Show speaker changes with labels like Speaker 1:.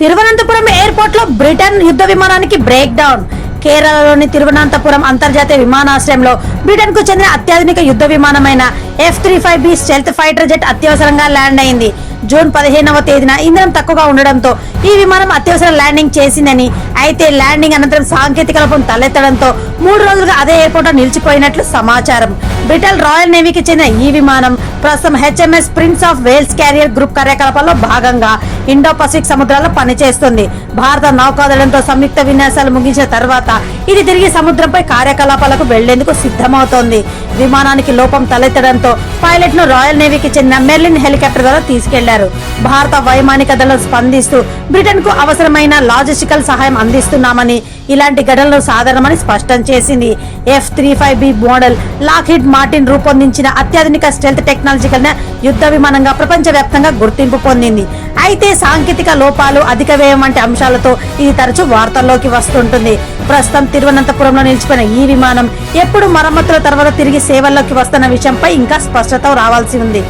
Speaker 1: తిరువనంతపురం ఎయిర్పోర్ట్లో బ్రిటన్ యుద్ధ విమానానికి బ్రేక్ డౌన్ కేరళలోని తిరువనంతపురం అంతర్జాతీయ విమానాశ్రయంలో బ్రిటన్కు చెందిన అత్యాధునిక యుద్ధ విమానమైన F three five B stealth fighter jet అత్యవసరంగా ల్యాండ్ అయింది. జూన్ పదిహేనవ తేదీన ఇంధనం తక్కువగా ఉండడంతో ఈ విమానం అత్యవసర ల్యాండింగ్ చేసిందని అయితే ల్యాండింగ్ అనంతరం సాంకేతిక లోపం తలెత్తడంతో మూడు రోజులుగా అదే ఎయిర్పోర్ట్ నిలిచిపోయినట్లు సమాచారం. బ్రిటన్ రాయల్ నేవీకి చెందిన ఈ విమానం ప్రస్తుతం HMS Prince of Wales carrier group కార్యకలాపాల్లో భాగంగా ఇండో పసిఫిక్ సముద్రాల్లో పనిచేస్తుంది. భారత నౌకాదళంతో సంయుక్త విన్యాసాలు ముగించిన తర్వాత ఇది తిరిగి సముద్రంపై కార్యకలాపాలకు వెళ్ళేందుకు సిద్ధమవుతోంది. విమానానికి లోపం తలెత్తడంతో పైలట్ను రాయల్ నేవీకి చెందిన మెర్లిన్ హెలికాప్టర్ ద్వారా తీసుకెళ్ళారు. భారత వైమానిక దళం స్పందిస్తూ బ్రిటన్కు అవసరమైన లాజిస్టికల్ సహాయం అందిస్తున్నామని ఇలాంటి ఘటనలు సాధారణమని స్పష్టం చేసింది. F three five B model Lockheed Martin రూపొందించిన అత్యాధునిక స్టెల్త్ టెక్నాలజీ కలిగిన యుద్ధ విమానంగా ప్రపంచవ్యాప్తంగా గుర్తింపు పొందింది. అయితే సాంకేతిక లోపాలు అధిక వ్యయం వంటి అంశాలతో ఇది తరచూ వార్తల్లోకి వస్తుంటుంది. ప్రస్తుతం తిరువనంతపురంలో నిలిచిపోయిన ఈ విమానం ఎప్పుడు మరమ్మతుల తర్వాత తిరిగి సేవల్లోకి వస్తున్న విషయంపై ఇంకా స్పష్టత రావాల్సి ఉంది.